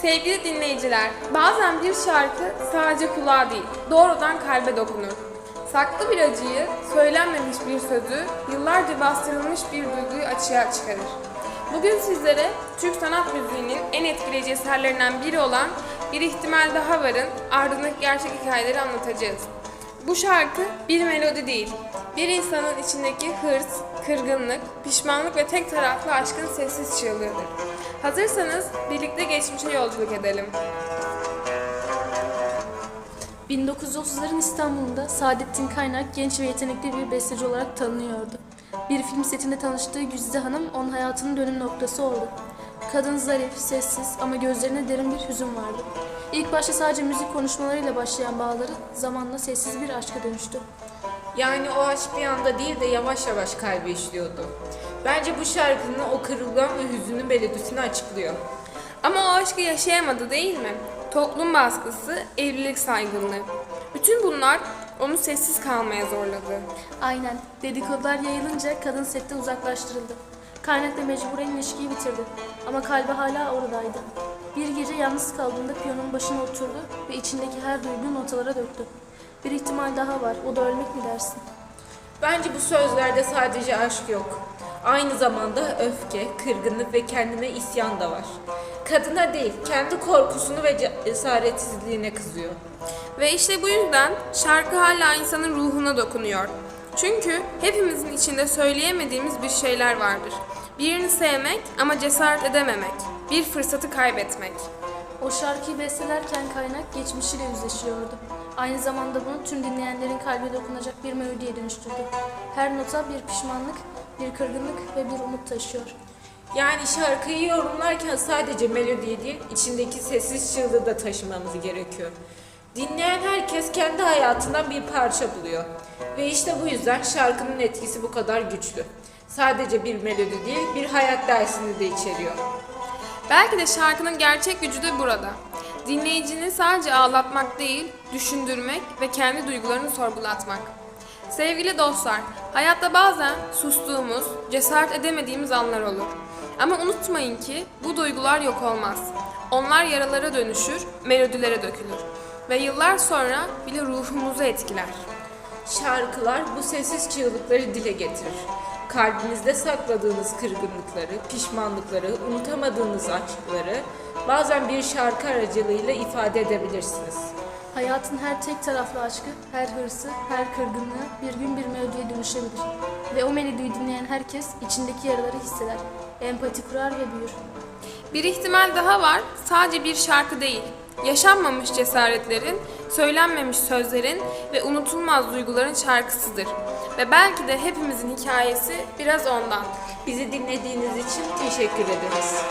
Sevgili dinleyiciler, bazen bir şarkı sadece kulağa değil, doğrudan kalbe dokunur. Saklı bir acıyı, söylenmemiş bir sözü, yıllarca bastırılmış bir duyguyu açığa çıkarır. Bugün sizlere Türk sanat müziğinin en etkileyici eserlerinden biri olan Bir İhtimal Daha Var'ın ardındaki gerçek hikayeleri anlatacağız. Bu şarkı bir melodi değil, bir insanın içindeki hırs, kırgınlık, pişmanlık ve tek taraflı aşkın sessiz çığlığıdır. Hazırsanız birlikte geçmişe yolculuk edelim. 1930'ların İstanbul'unda Saadettin Kaynak genç ve yetenekli bir besteci olarak tanınıyordu. Bir film setinde tanıştığı Güzide Hanım onun hayatının dönüm noktası oldu. Kadın zarif, sessiz ama gözlerinde derin bir hüzün vardı. İlk başta sadece müzik konuşmalarıyla başlayan bağları zamanla sessiz bir aşka dönüştü. Yani o aşk bir anda değil de yavaş yavaş kalbe işliyordu. Bence bu şarkının o kırılgan ve hüzünlü melodisini açıklıyor. Ama o aşkı yaşayamadı değil mi? Toplum baskısı, evlilik saygınlığı. Bütün bunlar onu sessiz kalmaya zorladı. Aynen. Dedikodular yayılınca kadın setten uzaklaştırıldı. Kaynakla mecburen ilişkiyi bitirdi. Ama kalbi hala oradaydı. Bir gece yalnız kaldığında piyanonun başına oturdu ve içindeki her duyguyu notalara döktü. Bir ihtimal daha var. O da ölmek mi dersin? Bence bu sözlerde sadece aşk yok. Aynı zamanda öfke, kırgınlık ve kendine isyan da var. Kadına değil, kendi korkusunu ve cesaretsizliğine kızıyor. Ve işte bu yüzden şarkı hala insanın ruhuna dokunuyor. Çünkü hepimizin içinde söyleyemediğimiz bir şeyler vardır. Birini sevmek ama cesaret edememek. Bir fırsatı kaybetmek. O şarkıyı bestelerken kaynak geçmişiyle yüzleşiyordu. Aynı zamanda bunu tüm dinleyenlerin kalbe dokunacak bir melodiye dönüştürdü. Her nota bir pişmanlık, bir kırgınlık ve bir umut taşıyor. Yani şarkıyı yorumlarken sadece melodiyi değil, içindeki sessiz çığlığı da taşımamız gerekiyor. Dinleyen herkes kendi hayatından bir parça buluyor. Ve işte bu yüzden şarkının etkisi bu kadar güçlü. Sadece bir melodi değil, bir hayat dersini de içeriyor. Belki de şarkının gerçek gücü de burada. Dinleyicini sadece ağlatmak değil, düşündürmek ve kendi duygularını sorgulatmak. Sevgili dostlar, hayatta bazen sustuğumuz, cesaret edemediğimiz anlar olur. Ama unutmayın ki bu duygular yok olmaz. Onlar yaralara dönüşür, melodilere dökülür. Ve yıllar sonra bile ruhumuzu etkiler. Şarkılar bu sessiz çığlıkları dile getirir. Kalbinizde sakladığınız kırgınlıkları, pişmanlıkları, unutamadığınız aşkları bazen bir şarkı aracılığıyla ifade edebilirsiniz. Hayatın her tek taraflı aşkı, her hırsı, her kırgınlığı bir gün bir melodiye dönüşebilir. Ve o melodiyi dinleyen herkes içindeki yaraları hisseder. Empati kurar ve büyür. Bir ihtimal daha var, sadece bir şarkı değil. Yaşanmamış cesaretlerin, söylenmemiş sözlerin ve unutulmaz duyguların şarkısıdır. Ve belki de hepimizin hikayesi biraz ondan. Bizi dinlediğiniz için teşekkür ederiz.